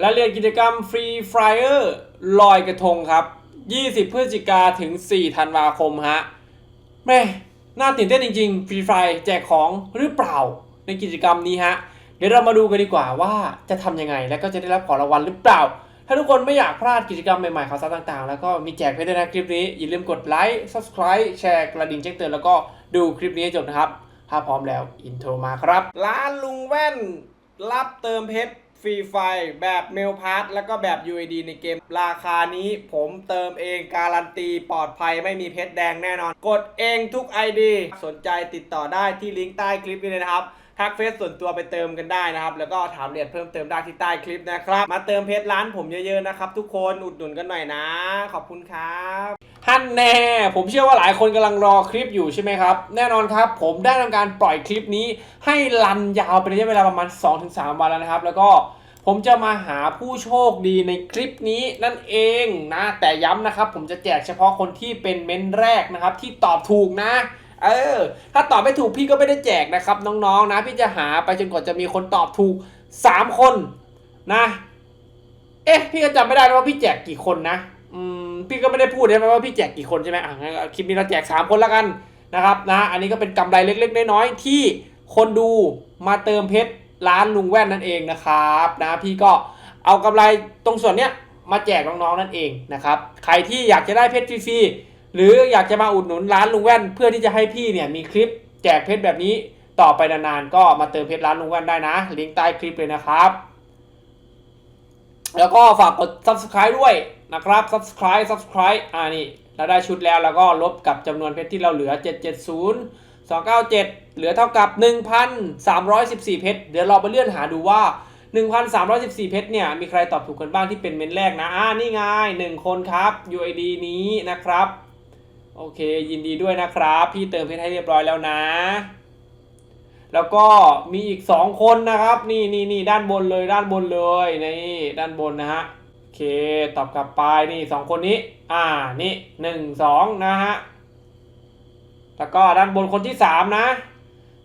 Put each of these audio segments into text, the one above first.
และเรียนกิจกรรมฟรีไฟเออร์ลอยกระทงครับ 20 พฤศจิกาถึง 4 ธันวาคมฮะแม่น่าตื่นเต้นจริงๆฟรีไฟแจกของหรือเปล่าในกิจกรรมนี้ฮะ เดี๋ยวเรามาดูกันดีกว่าว่าจะทำยังไง และก็จะได้รับของรางวัลหรือเปล่า ถ้าทุกคนไม่อยากพลาดกิจกรรมใหม่ๆข่าวสารต่างๆ แล้วก็มีแจกเพชรด้วยนะคลิปนี้ อย่าลืมกดไลค์ subscribe แชร์กระดิ่งแจ้งเตือนแล้วก็ดูคลิปนี้จบนะครับ ถ้าพร้อมแล้วอินโทรมาครับ ร้านลุงแว่น รับเติมเพชร ฟรีไฟแบบเมลพาร์ทแล้วก็แบบ UID ในเกม ราคานี้ผมเติมเองการันตีปลอดภัยไม่มีเพชรแดงแน่นอน กดเองทุก ID สนใจติดต่อได้ที่ลิงก์ใต้คลิปนี้เลยนะครับ ทักเฟซส่วนตัวไปเติมกันได้นะครับ แล้วก็ถามเรียนเพิ่มเติมได้ที่ใต้คลิปนะครับ มาเติมเพชรร้านผมเยอะๆนะครับ ทุกคนอุดหนุนกันหน่อยนะ ขอบคุณครับ ฮันแน่ ผมเชื่อว่าหลายคนกำลังรอคลิปอยู่ใช่ไหมครับ แน่นอนครับ ผมได้ทำการปล่อยคลิปนี้ให้รันยาวเป็นระยะเวลาประมาณ 2-3 วันแล้วนะครับ แล้วก็ผมจะมาหาผู้โชคดีในคลิปนี้นั่นเองนะ แต่ย้ำนะครับ ผมจะแจกเฉพาะคนที่เป็นเม้นแรกนะครับ ที่ตอบถูกนะ เออ ถ้าตอบไม่ถูกพี่ก็ไม่ได้แจกนะครับน้องๆนะพี่จะหาไปจนกว่าจะมีคนตอบถูก 3 คนนะ เอ๊ะ พี่ก็จำไม่ได้แล้วว่าพี่แจกกี่คนนะ พี่ก็ไม่ได้พูดใช่ไหมว่าพี่แจกกี่คนใช่ไหมอะงั้นคลิปนี้เราแจก 3 คนแล้วกันนะครับนะอันนี้ก็เป็นกำไรเล็ก ๆ น้อยๆที่คนดูมาเติมเพชรร้านลุงแว่นนั่นเองนะครับนะพี่ก็เอากำไรตรงส่วนเนี้ยมาแจกน้องๆนั่นเองนะครับใครที่อยากจะได้เพชรฟรีๆหรืออยากจะมาอุดหนุนร้านลุงแว่น เพื่อที่จะให้พี่เนี่ยมีคลิปแจกเพชรแบบนี้ต่อไปนานๆก็มาเติมเพชรร้านลุงแว่นได้นะ ลิงก์ใต้คลิปเลยนะครับ แล้วก็ฝากกด subscribe ด้วยนะครับ subscribe subscribe อ่านี่เราได้ชุดแล้วแล้วก็ลบกับจำนวนเพชรที่เราเหลือ 770 297 เหลือเท่ากับ 1,314 เพชร เดี๋ยวเราไปเลื่อนหาดูว่า 1,314 เพชรเนี่ย มีใครตอบถูกกันบ้างที่เป็นเมนแรกนะ อ่า นี่ไง1 คนครับ UID นี้นะครับ โอเค ยินดีด้วยนะครับ พี่เติมเพชรให้เรียบร้อยแล้วนะ แล้วก็มีอีก 2 คนนะครับ นี่นี่นี่ด้านบนเลยด้านบนเลยนี่ด้านบนนะฮะโอเคตอบกลับไปนี่ 2 คนนี้ อ่านี่1 2นะฮะแล้วก็ด้านบนคนที่ 3 นะ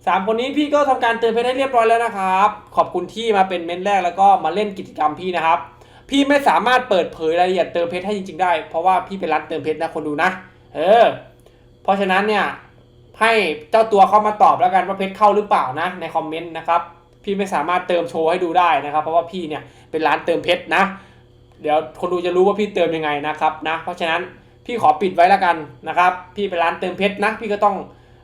สามคนนี้พี่ก็ทำการเตือนเพชรให้เรียบร้อยแล้วนะครับ ขอบคุณที่มาเป็นเม้นท์แรกแล้วก็มาเล่นกิจกรรมพี่นะครับ พี่ไม่สามารถเปิดเผยรายละเอียดเติมเพชรให้จริงๆได้ เพราะว่าพี่เป็นร้านเติมเพชรนะคนดูนะ เออ เพราะฉะนั้นเนี่ย ให้เจ้าตัวเข้ามาตอบแล้วกันว่าเพชรเข้าหรือเปล่านะในคอมเมนต์นะครับพี่ไม่สามารถเติมโชว์ให้ดูได้นะครับ เพราะว่าพี่เนี่ยเป็นร้านเติมเพชรนะ เดี๋ยวคนดูจะรู้ว่าพี่เติมยังไงนะครับนะเพราะฉะนั้นพี่ขอปิดไว้แล้วกันนะครับ พี่เป็นร้านเติมเพชรนะ พี่ก็ต้อง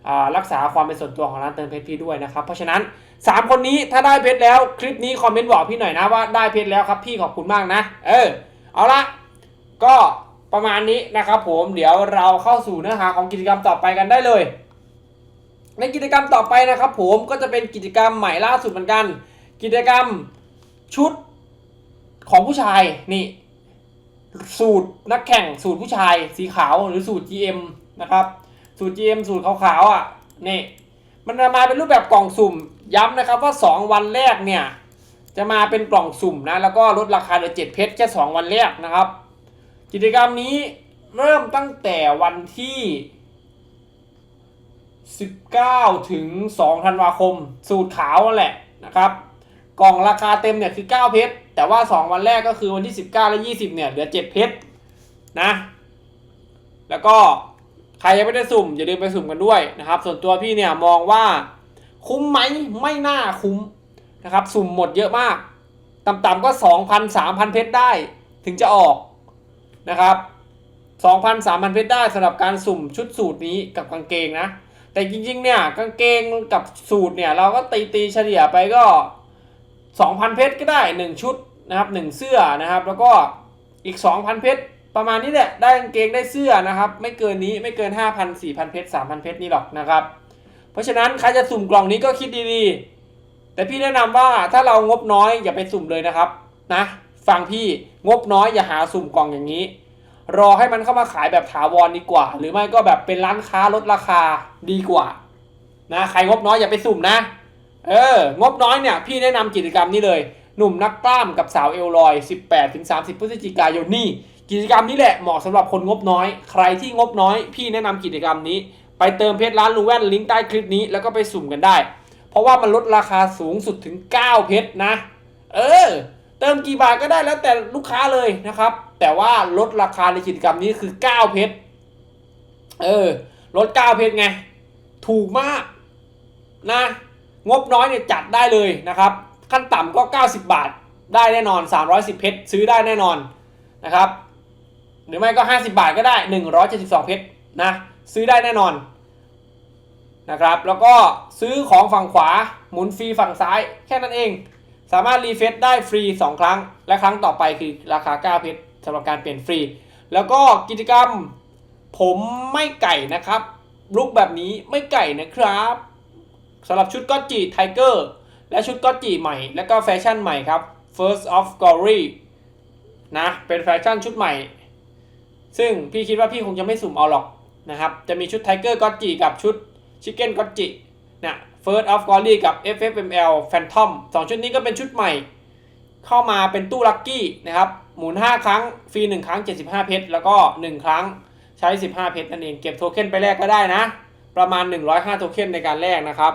อรักษาความเป็นส่วนตัวของร้านเติมเพชรพี่ด้วยนะครับ เพราะฉะนั้น 3 คนนี้ถ้าได้เพชรแล้วคลิปนี้คอมเมนต์บอกพี่หน่อยนะว่าได้เพชรแล้วครับพี่ขอบคุณมากนะ เออ เอาละก็ประมาณนี้นะครับผมเดี๋ยวเราเข้าสู่เนื้อหาของกิจกรรมต่อไปกันได้เลย ในกิจกรรมต่อไปนะครับ ผมก็จะเป็นกิจกรรมใหม่ล่าสุดเหมือนกัน กิจกรรมชุดของผู้ชายนี่ สูตรนักแข่งสูตรผู้ชายสีขาวหรือสูตร GM นะครับ สูตร GM สูตรขาวๆอะนี่มันจะมาเป็นรูปแบบกล่องสุ่มย้ำนะครับว่า 2 วันแรกเนี่ยจะมาเป็นกล่องสุ่มนะแล้วก็ลดราคาเหลือ7เพชรแค่2วันแรกนะครับ กิจกรรมนี้เริ่มตั้งแต่วันที่ 19 ถึง 2 ธันวาคม สูตรขาวนั่นแหละนะครับ กล่องราคาเต็มเนี่ยคือ 9 เพชร แต่ว่า 2 วันแรกก็คือวันที่ 19 และ 20 เนี่ย เหลือ 7 เพชรนะ แล้วก็ใครยังไม่ได้สุ่ม อย่าลืมไปสุ่มกันด้วยนะครับ ส่วนตัวพี่เนี่ยมองว่าคุ้มไหมไม่น่าคุ้มนะครับ สุ่มหมดเยอะมาก ต่ำๆก็ 2,000 3,000 เพชรได้ ถึงจะออกนะครับ2,000 3,000 เพชรได้สำหรับการสุ่มชุดสูตรนี้กับกางเกงนะ แต่จริงๆเนี่ยกางเกงกับสูตรเนี่ยเราก็ตีตีๆเฉลี่ยไปก็ 2,000 เพชรก็ได้ 1 ชุดนะครับ1เสื้อนะครับ แล้วก็อีก 2,000 เพชรประมาณนี้แหละได้กางเกงได้เสื้อนะครับ ไม่เกินนี้ไม่เกิน 5,000 4,000 เพชร3,000 เพชรนี่หรอกนะครับ เพราะฉะนั้นใครจะสุ่มกล่องนี้ก็คิดดีๆ แต่พี่แนะนำว่าถ้าเรางบน้อยอย่าไปสุ่มเลยนะครับนะฟังพี่งบน้อยอย่าหาสุ่มกล่องอย่างนี้ รอให้มันเข้ามาขายแบบถาวรดีกว่า หรือไม่ก็แบบเป็นร้านค้าลดราคาดีกว่านะใครงบน้อยอย่าไปสุ่มนะ เอองบน้อยเนี่ย พี่แนะนำกิจกรรมนี้เลย หนุ่มนักกล้ามกับสาวเอลลอย 18-30 พฤศจิกายนนี่กิจกรรมนี้แหละเหมาะสำหรับคนงบน้อย ใครที่งบน้อย พี่แนะนำกิจกรรมนี้ ไปเติมเพชรร้านลุงแว่นลิงก์ใต้คลิปนี้แล้วก็ไปสุ่มกันได้ เพราะว่ามันลดราคาสูงสุดถึง 9 เพชรนะ เออ เติมกี่บาทก็ได้แล้วแต่ลูกค้าเลยนะครับ แต่ว่าลดราคาในกิจกรรมนี้คือ 9 เพชร เออ ลด 9 เพชรไง ถูกมากนะ งบน้อยเนี่ยจัดได้เลยนะครับ ขั้นต่ำก็ 90 บาทได้แน่นอน 310 เพชร ซื้อได้แน่นอนนะครับ หรือไม่ก็ 50 บาทก็ได้ 172 เพชรนะ ซื้อได้แน่นอนนะครับ แล้วก็ซื้อของฝั่งขวาหมุนฟรีฝั่งซ้ายแค่นั้นเอง สามารถรีเฟซได้ฟรี 2 ครั้ง และครั้งต่อไปคือราคา9เพชรสำหรับการเปลี่ยนฟรี แล้วก็กิจกรรมผมไม่ไก่นะครับลุกแบบนี้ไม่ไก่นะครับสำหรับชุดก็จีไทเกอร์และชุดก็จีใหม่ และก็แฟชั่นใหม่ครับ First of Glory นะเป็นแฟชั่นชุดใหม่ ซึ่งพี่คิดว่าพี่คงจะไม่สุ่มเอาหรอกนะครับ จะมีชุดไทเกอร์ก็จีกับชุดชิคเก้นก็จีนะ First of Glory กับ FFML Phantom สองชุดนี้ก็เป็นชุดใหม่ เข้ามาเป็นตู้ลัคกี้นะครับ หมุน 5 ครั้ง ฟรี 1 ครั้ง 75 เพชร แล้วก็ 1 ครั้งใช้ 15 เพชรนั่นเอง เก็บโทเค็นไปแลกก็ได้นะ ประมาณ 105 โทเค็นในการแลกนะครับ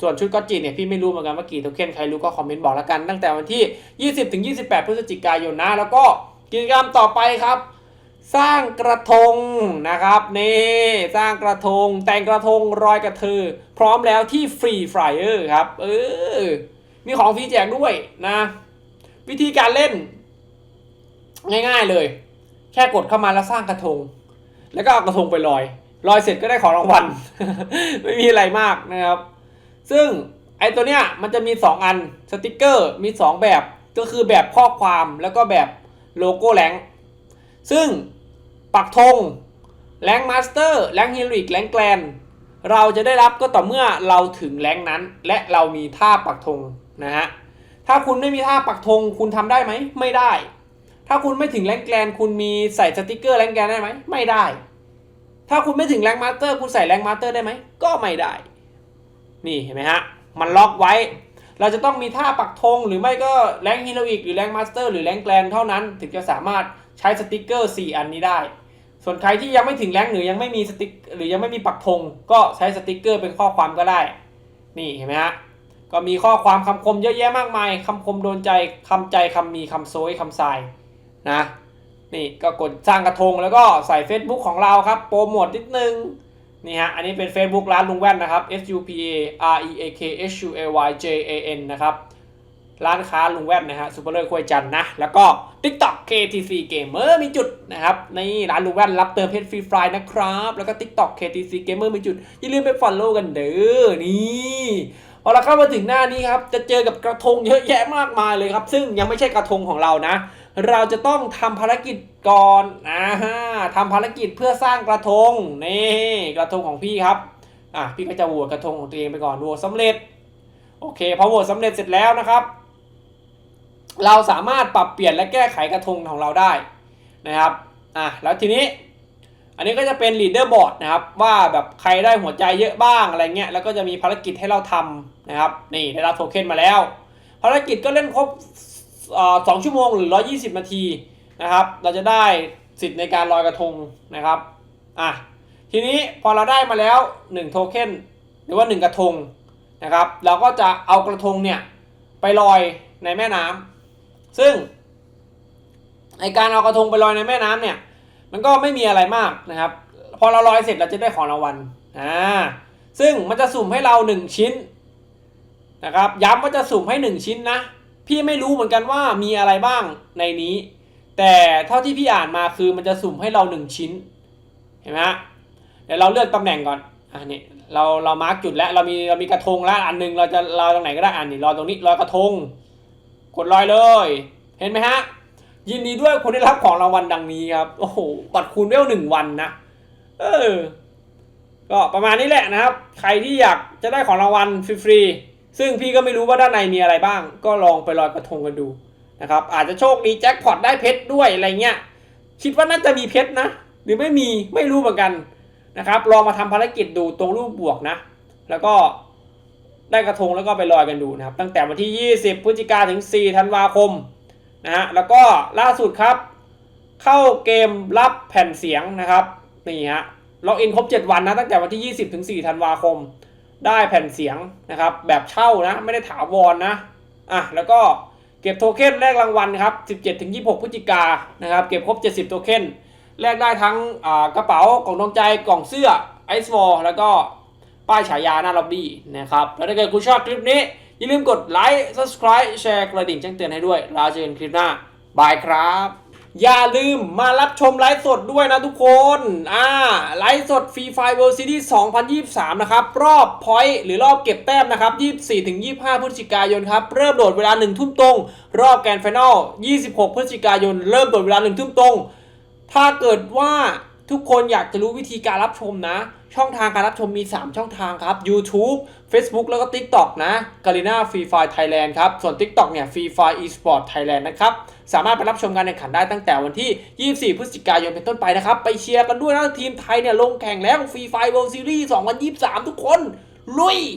ส่วนชุดก็จีเนี่ยพี่ไม่รู้เหมือนกันว่ากี่โทเค็น ใครรู้ก็คอมเมนต์บอกแล้วกัน ตั้งแต่วันที่ 20ถึง28 พฤศจิกายนนะ แล้วก็กิจกรรมต่อไปครับ สร้างกระทงนะครับนี่สร้างกระทงแต่งกระทงรอยกระทือพร้อมแล้วที่ฟรีฟรายเออร์ครับเออมีของฟรีแจกด้วยนะ วิธีการเล่น ง่ายๆเลย แค่กดเข้ามาแล้วสร้างกระทง แล้วก็เอากระทงไปลอยลอยเสร็จก็ได้ของรางวัล ไม่มีอะไรมากนะครับ ซึ่งไอตัวเนี้ยมันจะมี 2 อันสติกเกอร์มี 2 แบบก็คือแบบข้อความแล้วก็แบบโลโก้แรงซึ่ง ปักธงแรงมาสเตอร์แรงฮิลิกแรงแกลนเราจะได้รับก็ต่อเมื่อเราถึงแรงนั้น และเรามีท่าปักธงนะฮะถ้าคุณไม่มีท่าปักธงคุณทำได้ไหมไม่ได้ ถ้าคุณไม่ถึงแรงแกลนคุณมีใส่สติกเกอร์แรงแกลนได้ไหมไม่ได้ ถ้าคุณไม่ถึงแรงมาสเตอร์คุณใส่แรงมาสเตอร์ได้ไหมก็ไม่ได้ นี่เห็นไหมฮะมันล็อกไว้ เราจะต้องมีท่าปักธงหรือไม่ก็แรงฮีโรอีกหรือแรงมาสเตอร์หรือแรงแกลนเท่านั้น ถึงจะสามารถใช้สติกเกอร์ 4 อันนี้ได้ ส่วนใครที่ยังไม่ถึงแรงหรือยังไม่มีสติกหรือยังไม่มีปักธงก็ใช้สติกเกอร์เป็นข้อความก็ได้ นี่เห็นไหมฮะก็มีข้อความคำคมเยอะแยะมากมายคำคมโดนใจคำใจคำมีคำโซยคำทรายนะนี่ก็กดสร้างกระทงแล้วก็ใส่ Facebook ของเราครับ โปรโมทนิดนึงนี่ฮะอันนี้เป็น Facebook ร้านลุงแว่นนะครับ S U P A R E A K H U A Y J A N นะครับ ร้านค้าลุงแว่นนะฮะซูเปอร์เลอร์ควยจันนะ แล้วก็ TikTok KTC Gamer มีจุดนะครับนี่ร้านลุงแว่นรับเติมเพชรฟรีฟรายนะครับ แล้วก็ TikTok KTC Gamer มีจุด อย่าลืมไป follow กันเด้อนี่พอเราเข้ามาถึงหน้านี้ครับ จะเจอกับกระทงเยอะแยะมากมายเลยครับ ซึ่งยังไม่ใช่กระทงของเรานะ เราจะต้องทำภารกิจก่อนอ่าฮะทำภารกิจเพื่อสร้างกระทงนี่กระทงของพี่ครับอะพี่ก็จะโหวตกระทงของตัวเองไปก่อนโหวตสำเร็จ โอเคพอโหวตสำเร็จเสร็จแล้วนะครับ เราสามารถปรับเปลี่ยนและแก้ไขกระทงของเราได้นะครับอะแล้วทีนี้อันนี้ก็จะเป็น leader board นะครับว่าแบบใครได้หัวใจเยอะบ้างอะไรเงี้ยแล้วก็จะมีภารกิจให้เราทำนะครับนี่ได้รับโทเค็นมาแล้ว ภารกิจก็เล่นครบสองชั่วโมงหรือ 120 นาทีนะครับเราจะได้สิทธิ์ในการลอยกระทงนะครับอะทีนี้พอเราได้มาแล้ว1โทเค็นหรือว่า 1 กระทงนะครับเราก็จะเอากระทงเนี่ยไปลอยในแม่น้ำ ซึ่งในการเอากระทงไปลอยในแม่น้ำเนี่ย มันก็ไม่มีอะไรมากนะครับ พอเราลอยเสร็จเราจะได้ของรางวัลอ่าซึ่งมันจะสุ่มให้เรา 1 ชิ้นนะครับย้ำว่าจะสุ่มให้ 1 ชิ้นนะพี่ไม่รู้เหมือนกันว่ามีอะไรบ้างในนี้ แต่เท่าที่พี่อ่านมาคือมันจะสุ่มให้เรา 1 ชิ้นเห็นไหมฮะเดี๋ยวเราเลือกตำแหน่งก่อนอ่านี่เราเรามาร์กจุดแล้วเรามีเรามีกระทงแล้วอันหนึงเราจะลอยตรงไหนก็ได้อันนี้ลอยตรงนี้ลอยกระทง กดลอยเลย เห็นไหมฮะ ยินดีด้วยคนได้รับของรางวัลดังนี้ครับ โอ้โห บัตรคูณเวลหนึ่งวันนะ เออ ก็ประมาณนี้แหละนะครับ ใครที่อยากจะได้ของรางวัลฟรีๆ ซึ่งพี่ก็ไม่รู้ว่าด้านในมีอะไรบ้าง ก็ลองไปลอยกระทงกันดูนะครับ อาจจะโชคดีแจ็คพอตได้เพชรด้วยอะไรเงี้ย คิดว่าน่าจะมีเพชรนะ หรือไม่มีไม่รู้เหมือนกันนะครับ ลองมาทำภารกิจดูตรงรูปบวกนะ แล้วก็ ได้กระทงแล้วก็ไปลอยกันดูนะครับ ตั้งแต่วันที่ 20 พฤศจิกาถึง 4 ธันวาคมนะฮะแล้วก็ล่าสุดครับ เข้าเกมรับแผ่นเสียงนะครับนี่ฮะล็อกอินครบ 7 วันนะตั้งแต่วันที่ 20 ถึง 4 ธันวาคม ได้แผ่นเสียงนะครับ แบบเช่านะ ไม่ได้ถาวรนนะอะแล้วก็เก็บโทเค็นแลกรางวัลครับ 17-26 พฤศจิกานะครับ เก็บครบ 70 โทเค็นแลกได้ทั้งกระเป๋ากล่องดวงใจกล่องเสื้อไอซ์วอลแล้วก็ ป้ายฉายาหน้าล็อบบี้นะครับ แล้วถ้าเกิดคุณชอบคลิปนี้ อย่าลืมกดไลค์ subscribe แชร์กระดิ่งแจ้งเตือนให้ด้วยแล้วเจอกันคลิปหน้า บายครับ อย่าลืมมารับชมไลฟ์สดด้วยนะทุกคน อ่า ไลฟ์สดฟรีไฟเวิลด์ซีรีส์2023 นะครับ รอบพอยต์หรือรอบเก็บแต้มนะครับ 24-25 พฤศจิกายนครับ เริ่มโดดเวลา 1 ทุ่มตรง รอบแกรนด์ไฟนอล 26 พฤศจิกายน เริ่มโดดเวลา 1 ทุ่มตรง ถ้าเกิดว่า ทุกคนอยากจะรู้วิธีการรับชมนะ ช่องทางการรับชมมี 3 ช่องทางครับ YouTube Facebook แล้วก็ TikTok นะ g a r i n a Free Fire Thailand ครับ ส่วน TikTok เนี่ย Free Fire Esport Thailand นะครับ สามารถไปรับชมการแข่งขันได้ตั้งแต่วันที่ 24 พฤศจิกายนเป็นต้นไปนะครับ ไปเชียร์กันด้วยนะทีมไทยเนี่ยลงแข่งแล้ว Free Fire World Series 2023 ทุกคน ลุย